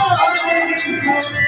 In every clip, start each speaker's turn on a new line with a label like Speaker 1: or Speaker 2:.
Speaker 1: Oh,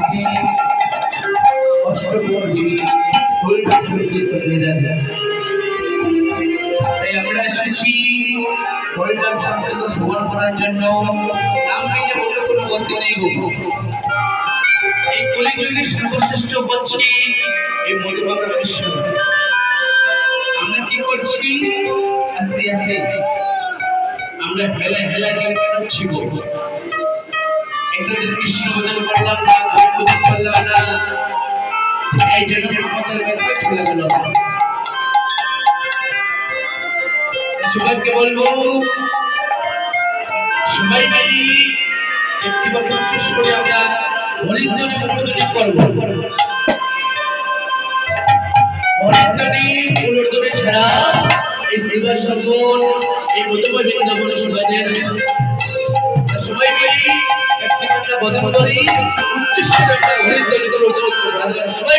Speaker 1: করার জন্য নাম নিয়ে বললে, কোনো গতি নেই গো। এই কলিযুগের সর্বশ্রেষ্ঠ হচ্ছে এই মধুবাবা কৃষ্ণ আমরা কি করছি? আস্তে আস্তে। আমরা হেলা হেলা দিয়ে কাটাচ্ছি গো। একটা যে কৃষ্ণ ভজন করলাম না গোপ ভজন করলাম না, এই জন্য আমাদের কাছে চলে গেল। সবাইকে বলব সবাই মিলি একটিবার উচ্চ করে আমরা হরিদ্বনি অনুর্দনি করব। হরিদ্বনি অনুর্দনি ছাড়া এই সেবা সফল এই মধুময় বৃন্দাবন সমাজের সবাই মিলি একটি আমরা বদল করি উচ্চ স্বরে একটা হরিদ্বনি অনুর্দনি করব। সবাই